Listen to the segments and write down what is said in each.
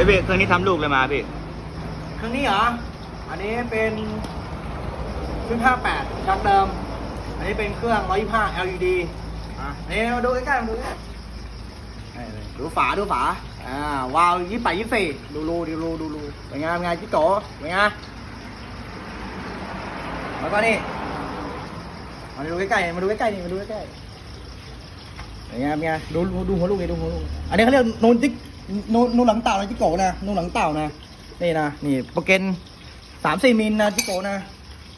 ฮ้ยพี่เครื่องนี้ทำลูกเลยมาพี่เครื่องนี้เหรอ อันนี้เป็นเครื่อง58จากเดิม อันนี้เป็นเครื่อง 125 LED อะนี่มาดูใกล้ๆมาดูใกล้ๆนี่เลยดูฝาดูฝา อ่าวาล์วยี่แปดยี่สี่ดูรูดูรูดูรูเป็นไงเป็นไงจิ๊กโตเป็นไงแล้วก็นี่มาดูใกล้ๆมาดูใกล้ๆนี่มาดูใกล้ๆ เป็นไงเป็นไงดูดูหัวลูกนี่ดูหัวลูกอันนี้เขาเรียกนูนจิ๊กนูนนูนหลังเต่านะจิ๊กโกนะนูนหลังเต่านะนี่นะนี่โปรเกนสามสี่มิลนะจิ๊กโกนะ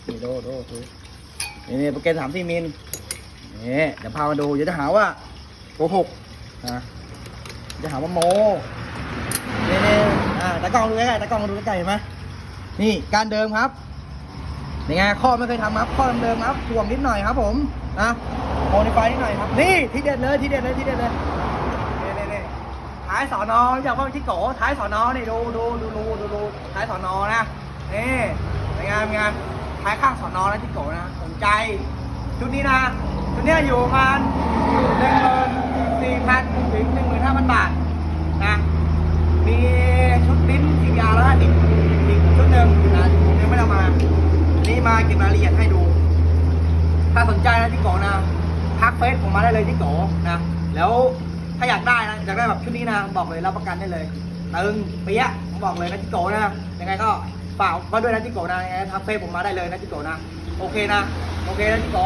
นี่ดูดูดูนี่นี่โปรเกนสามสี่มิลนี่เดี๋ยวพามาดูเดี๋ยวจะหาว่าโกหกนะจะหาว่าโมนี่นี่อ่าตากล้องดูใกล้ๆตากล้องดูใกล้ๆเห็นไหมนี่การเดิมครับนี่ไงข้อไม่เคยทำครับข้อเดิมๆครับถ่วงนิดหน่อยครับผมนะ โมดิฟายนิดหน่อยครับ นี่ทีเด็ดเลยทีเด็ดเลยทีเด็ดเลยนี่นี่นี่ท้ายสอนออยากว่าที่โกท้ายสอนอนี่ดูดูดูดูดูดูท้ายสอนอนะนี่เป็นไงเป็นไงท้ายข้างสอนอนะที่โกนะสนใจชุดนี้นะชุดเนี้ยอยู่ประมาณหนึ่งหมื่นสี่พันถึงหนึ่งหมื่นห้าพันบาทนะมีชุดลิ้นสียาแล้วอีกอีกชุดหนึ่งนะผมยังไม่ได้เอามา นี่มาเก็บรายละเอียดให้ดู ถ้าสนใจนะที่โกนะทักเฟซผมมาได้เลยที่โกนะแล้วถ้าอยากได้นะอยากได้แบบชุดนี้นะบอกเลยรับประกันได้เลยตึงเปี้ยะผมบอกเลยนะที่โกนะยังไงก็ฝากมาด้วยนะที่โกนะยังไงทักเฟซผมมาได้เลยนะที่โกนะโอเคนะโอเคนะที่โก